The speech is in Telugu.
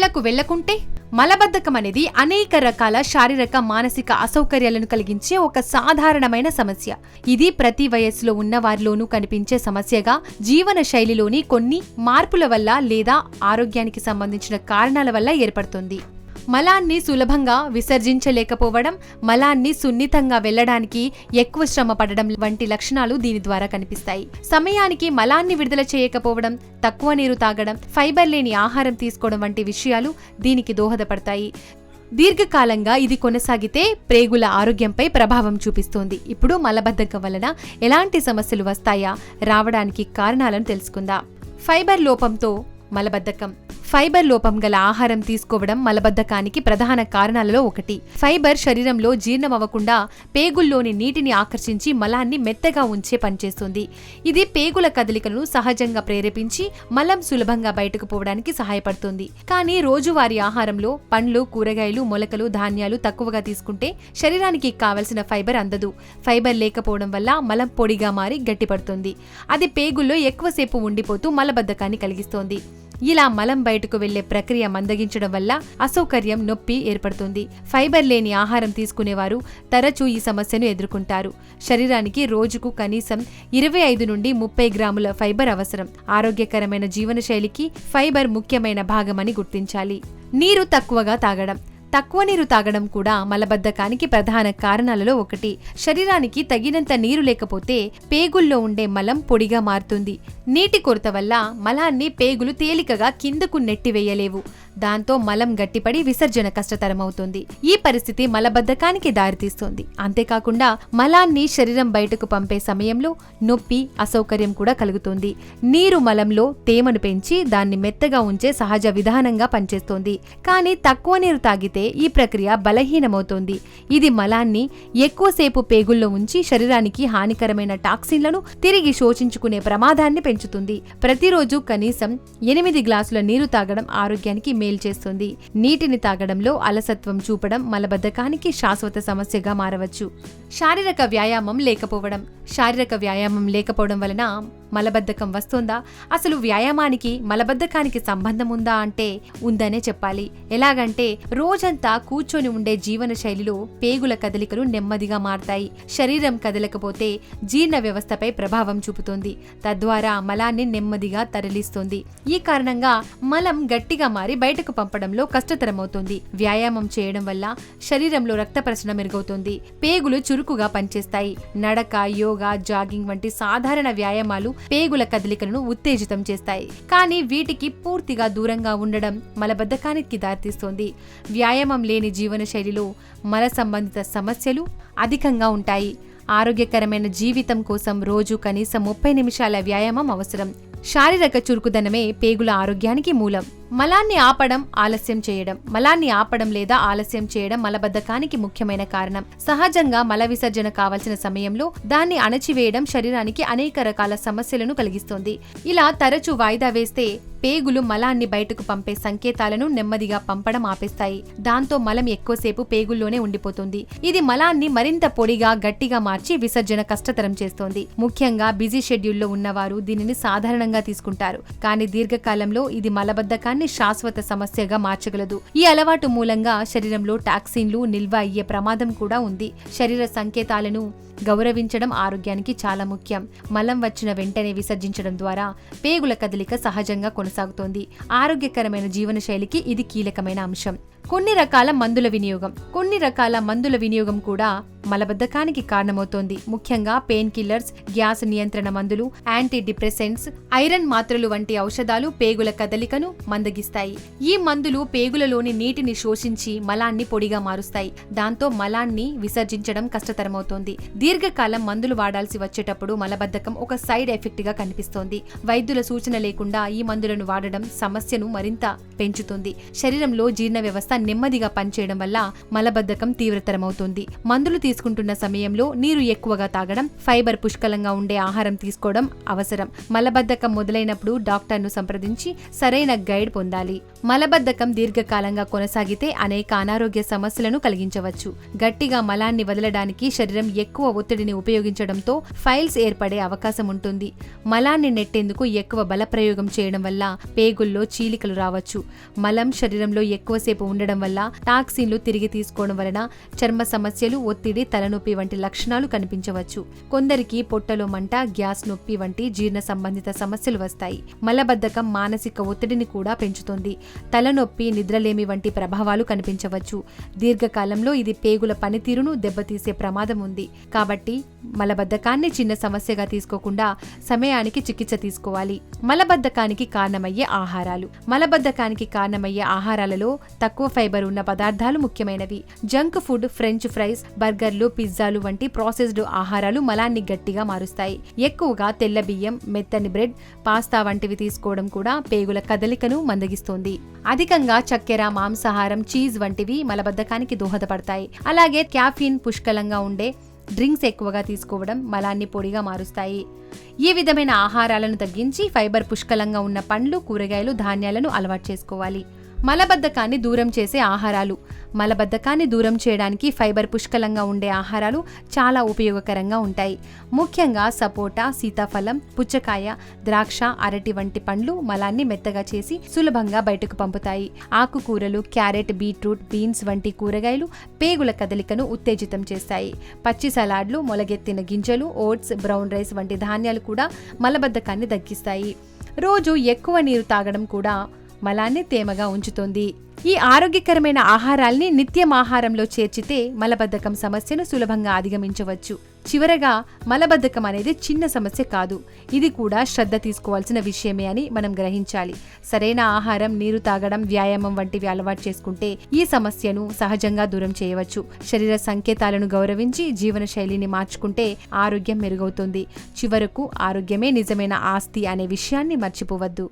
వేళకు వెళ్ళకుంటే మలబద్ధకం అనేది అనేక రకాల శారీరక మానసిక అసౌకర్యాలను కలిగించే ఒక సాధారణమైన సమస్య. ఇది ప్రతి వయస్సులో ఉన్న వారిలోనూ కనిపించే సమస్యగా జీవన శైలిలోని కొన్ని మార్పుల వల్ల లేదా ఆరోగ్యానికి సంబంధించిన కారణాల వల్ల ఏర్పడుతుంది. మలాన్ని సులభంగా విసర్జించలేకపోవడం మలాన్ని సున్నితంగా వెళ్ళడానికి ఎక్కువ శ్రమ పడడం వంటి లక్షణాలు దీని ద్వారా కనిపిస్తాయి. సమయానికి మలాన్ని విడుదల చేయకపోవడం తక్కువ నీరు తాగడం ఫైబర్ లేని ఆహారం తీసుకోవడం వంటి విషయాలు దీనికి దోహదపడతాయి. దీర్ఘకాలంగా ఇది కొనసాగితే ప్రేగుల ఆరోగ్యంపై ప్రభావం చూపిస్తుంది. ఇప్పుడు మలబద్ధకం వలన ఎలాంటి సమస్యలు వస్తాయా? రావడానికి కారణాలను తెలుసుకుందాం. ఫైబర్ లోపంతో మలబద్ధకం. ఫైబర్ లోపం గల ఆహారం తీసుకోవడం మలబద్ధకానికి ప్రధాన కారణాలలో ఒకటి. ఫైబర్ శరీరంలో జీర్ణమవ్వకుండా పేగుల్లోని నీటిని ఆకర్షించి మలాన్ని మెత్తగా ఉంచే పనిచేస్తుంది. ఇది పేగుల కదలికలను సహజంగా ప్రేరేపించి మలం సులభంగా బయటకు పోవడానికి సహాయపడుతుంది. కానీ రోజువారీ ఆహారంలో పండ్లు కూరగాయలు మొలకలు ధాన్యాలు తక్కువగా తీసుకుంటే శరీరానికి కావలసిన ఫైబర్ అందదు. ఫైబర్ లేకపోవడం వల్ల మలం పొడిగా మారి గట్టిపడుతుంది. అది పేగుల్లో ఎక్కువసేపు ఉండిపోతూ మలబద్ధకాన్ని కలిగిస్తోంది. ఇలా మలం బయటకు వెళ్ళే ప్రక్రియ మందగించడం వల్ల అసౌకర్యం నొప్పి ఏర్పడుతుంది. ఫైబర్ లేని ఆహారం తీసుకునేవారు తరచూ ఈ సమస్యను ఎదుర్కొంటారు. శరీరానికి రోజుకు కనీసం ఇరవై ఐదు నుండి ముప్పై గ్రాముల ఫైబర్ అవసరం. ఆరోగ్యకరమైన జీవనశైలికి ఫైబర్ ముఖ్యమైన భాగమని గుర్తించాలి. నీరు తక్కువగా తాగడం తక్కువ నీరు తాగడం కూడా మలబద్ధకానికి ప్రధాన కారణాలలో ఒకటి. శరీరానికి తగినంత నీరు లేకపోతే పేగుల్లో ఉండే మలం పొడిగా మారుతుంది. నీటి కొరత వల్ల మలాన్ని పేగులు తేలికగా కిందకు నెట్టివేయలేవు. దాంతో మలం గట్టిపడి విసర్జన కష్టతరమవుతుంది. ఈ పరిస్థితి మలబద్ధకానికి దారితీస్తుంది. అంతేకాకుండా మలాన్ని శరీరం బయటకు పంపే సమయంలో నొప్పి అసౌకర్యం కూడా కలుగుతుంది. నీరు మలంలో తేమను పెంచి దాన్ని మెత్తగా ఉంచే సహజ విధానంగా పనిచేస్తోంది. కానీ తక్కువ నీరు తాగితే ఈ ప్రక్రియ బలహీనమవుతోంది. ఇది మలాన్ని ఎక్కువసేపు పేగుల్లో ఉంచి శరీరానికి హానికరమైన టాక్సిన్లను తిరిగి శోషించుకునే ప్రమాదాన్ని పెంచుతుంది. ప్రతిరోజు కనీసం ఎనిమిది గ్లాసుల నీరు తాగడం ఆరోగ్యానికి మేలు చేస్తుంది. నీటిని తాగడంలో అలసత్వం చూపడం మలబద్ధకానికి శాశ్వత సమస్యగా మారవచ్చు. శారీరక వ్యాయామం లేకపోవడం శారీరక వ్యాయామం లేకపోవడం వలన మలబద్ధకం వస్తుందా? అసలు వ్యాయామానికి మలబద్ధకానికి సంబంధం ఉందా అంటే ఉందనే చెప్పాలి. ఎలాగంటే రోజంతా కూర్చొని ఉండే జీవన శైలిలో పేగుల కదలికలు నెమ్మదిగా మారతాయి. శరీరం కదలకపోతే జీర్ణ వ్యవస్థపై ప్రభావం చూపుతుంది. తద్వారా మలాన్ని నెమ్మదిగా తరలిస్తుంది. ఈ కారణంగా మలం గట్టిగా మారి బయటకు పంపడంలో కష్టతరమవుతుంది. వ్యాయామం చేయడం వల్ల శరీరంలో రక్త ప్రసరణ మెరుగవుతుంది. పేగులు చురుకుగా పనిచేస్తాయి. నడక యోగా జాగింగ్ వంటి సాధారణ వ్యాయామాలు పేగుల కదలికలను ఉత్తేజితం చేస్తాయి. కానీ వీటికి పూర్తిగా దూరంగా ఉండడం మలబద్ధకానికి దారితీస్తుంది. వ్యాయామం లేని జీవన శైలిలో మల సంబంధిత సమస్యలు అధికంగా ఉంటాయి. ఆరోగ్యకరమైన జీవితం కోసం రోజు కనీసం ముప్పై నిమిషాల వ్యాయామం అవసరం. శారీరక చురుకుదనమే పేగుల ఆరోగ్యానికి మూలం. మలాన్ని ఆపడం ఆలస్యం చేయడం మలాన్ని ఆపడం లేదా ఆలస్యం చేయడం మలబద్ధకానికి ముఖ్యమైన కారణం. సహజంగా మల విసర్జన కావాల్సిన సమయంలో దాన్ని అణచివేయడం శరీరానికి అనేక రకాల సమస్యలను కలిగిస్తుంది. ఇలా తరచూ వాయిదా వేస్తే పేగులు మలాన్ని బయటకు పంపే సంకేతాలను నెమ్మదిగా పంపడం ఆపేస్తాయి. దాంతో మలం ఎక్కువసేపు పేగుల్లోనే ఉండిపోతుంది. ఇది మలాన్ని మరింత పొడిగా గట్టిగా మార్చి విసర్జన కష్టతరం చేస్తోంది. ముఖ్యంగా బిజీ షెడ్యూల్లో ఉన్నవారు దీనిని సాధారణంగా తీసుకుంటారు. కానీ దీర్ఘకాలంలో ఇది మలబద్ధకాన్ని శాశ్వత సమస్యగా మార్చగలదు. ఈ అలవాటు మూలంగా శరీరంలో టాక్సిన్లు నిల్వ అయ్యే ప్రమాదం కూడా ఉంది. శరీర సంకేతాలను గౌరవించడం ఆరోగ్యానికి చాలా ముఖ్యం. మలం వచ్చిన వెంటనే విసర్జించడం ద్వారా పేగుల కదలిక సహజంగా కొనసాగుతోంది. ఆరోగ్యకరమైన జీవనశైలికి ఇది కీలకమైన అంశం. కొన్ని రకాల మందుల వినియోగం. కొన్ని రకాల మందుల వినియోగం కూడా మలబద్ధకానికి కారణమవుతోంది. ముఖ్యంగా పెయిన్ కిల్లర్స్ గ్యాస్ నియంత్రణ మందులు యాంటీ డిప్రెసెంట్స్ ఐరన్ మాత్రలు వంటి ఔషధాలు పేగుల కదలికను మందగిస్తాయి. ఈ మందులు పేగులలోని నీటిని శోషించి మలాన్ని పొడిగా మారుస్తాయి. దాంతో మలాన్ని విసర్జించడం కష్టతరమవుతోంది. దీర్ఘకాలం మందులు వాడాల్సి వచ్చేటప్పుడు మలబద్ధకం ఒక సైడ్ ఎఫెక్ట్గా కనిపిస్తోంది. వైద్యుల సూచన లేకుండా ఈ మందులను వాడడం సమస్యను మరింత పెంచుతుంది. శరీరంలో జీర్ణ వ్యవస్థ నెమ్మదిగా పనిచేయడం వల్ల మలబద్ధకం తీవ్రతరమవుతుంది. మందులు తీసుకుంటున్న సమయంలో నీరు ఎక్కువగా తాగడం ఫైబర్ పుష్కలంగా ఉండే ఆహారం తీసుకోవడం అవసరం. మలబద్ధకం మొదలైనప్పుడు డాక్టర్ను సంప్రదించి సరైన గైడ్ పొందాలి. మలబద్ధకం దీర్ఘకాలంగా కొనసాగితే అనేక అనారోగ్య సమస్యలను కలిగించవచ్చు. గట్టిగా మలాన్ని వదలడానికి శరీరం ఎక్కువ ఒత్తిడిని ఉపయోగించడంతో ఫైల్స్ ఏర్పడే అవకాశం ఉంటుంది. మలాన్ని నెట్టేందుకు ఎక్కువ బలప్రయోగం చేయడం వల్ల పేగుల్లో చీలికలు రావచ్చు. మలం శరీరంలో ఎక్కువసేపు ఉండడం వల్ల టాక్సిన్లు తిరిగి తీసుకోవడం వలన చర్మ సమస్యలు ఒత్తిడి తలనొప్పి వంటి లక్షణాలు కనిపించవచ్చు. కొందరికి పొట్టలో మంట గ్యాస్ నొప్పి వంటి జీర్ణ సంబంధిత సమస్యలు వస్తాయి. మలబద్ధకం మానసిక ఒత్తిడిని కూడా పెంచుతుంది. తలనొప్పి నిద్రలేమి వంటి ప్రభావాలు కనిపించవచ్చు. దీర్ఘకాలంలో ఇది పేగుల పనితీరును దెబ్బతీసే ప్రమాదం ఉంది. కాబట్టి మలబద్ధకాన్ని చిన్న సమస్యగా తీసుకోకుండా సమయానికి చికిత్స తీసుకోవాలి. మలబద్ధకానికి కారణమయ్యే ఆహారాలు. మలబద్ధకానికి కారణమయ్యే ఆహారాలలో తక్కువ ఫైబర్ ఉన్న పదార్థాలు ముఖ్యమైనవి. జంక్ ఫుడ్ ఫ్రెంచ్ ఫ్రైస్ బర్గర్లు పిజ్జాలు వంటి ప్రాసెస్డ్ ఆహారాలు మలాన్ని గట్టిగా మారుస్తాయి. ఎక్కువగా తెల్ల బియ్యం మెత్తని బ్రెడ్ పాస్తా వంటివి తీసుకోవడం కూడా పేగుల కదలికను మందగిస్తుంది. అధికంగా చక్కెర మాంసాహారం చీజ్ వంటివి మలబద్ధకానికి దోహదపడతాయి. అలాగే క్యాఫీన్ పుష్కలంగా ఉండే డ్రింక్స్ ఎక్కువగా తీసుకోవడం మలాన్ని పొడిగా మారుస్తాయి. ఈ విధమైన ఆహారాలను తగ్గించి ఫైబర్ పుష్కలంగా ఉన్న పండ్లు కూరగాయలు ధాన్యాలను అలవాటు చేసుకోవాలి. మలబద్ధకాన్ని దూరం చేసే ఆహారాలు. మలబద్ధకాన్ని దూరం చేయడానికి ఫైబర్ పుష్కలంగా ఉండే ఆహారాలు చాలా ఉపయోగకరంగా ఉంటాయి. ముఖ్యంగా సపోటా సీతాఫలం పుచ్చకాయ ద్రాక్ష అరటి వంటి పండ్లు మలాన్ని మెత్తగా చేసి సులభంగా బయటకు పంపుతాయి. ఆకుకూరలు క్యారెట్ బీట్రూట్ బీన్స్ వంటి కూరగాయలు పేగుల కదలికను ఉత్తేజితం చేస్తాయి. పచ్చి సలాడ్లు మొలగెత్తిన గింజలు ఓట్స్ బ్రౌన్ రైస్ వంటి ధాన్యాలు కూడా మలబద్ధకాన్ని తగ్గిస్తాయి. రోజు ఎక్కువ నీరు తాగడం కూడా మలాన్ని తేమగా ఉంచుతుంది. ఈ ఆరోగ్యకరమైన ఆహారాల్ని నిత్యం ఆహారంలో చేర్చితే మలబద్ధకం సమస్యను సులభంగా అధిగమించవచ్చు. చివరగా మలబద్ధకం అనేది చిన్న సమస్య కాదు. ఇది కూడా శ్రద్ధ తీసుకోవాల్సిన విషయమే అని మనం గ్రహించాలి. సరైన ఆహారం నీరు తాగడం వ్యాయామం వంటివి అలవాటు చేసుకుంటే ఈ సమస్యను సహజంగా దూరం చేయవచ్చు. శరీర సంకేతాలను గౌరవించి జీవన శైలిని మార్చుకుంటే ఆరోగ్యం మెరుగవుతుంది. చివరకు ఆరోగ్యమే నిజమైన ఆస్తి అనే విషయాన్ని మర్చిపోవద్దు.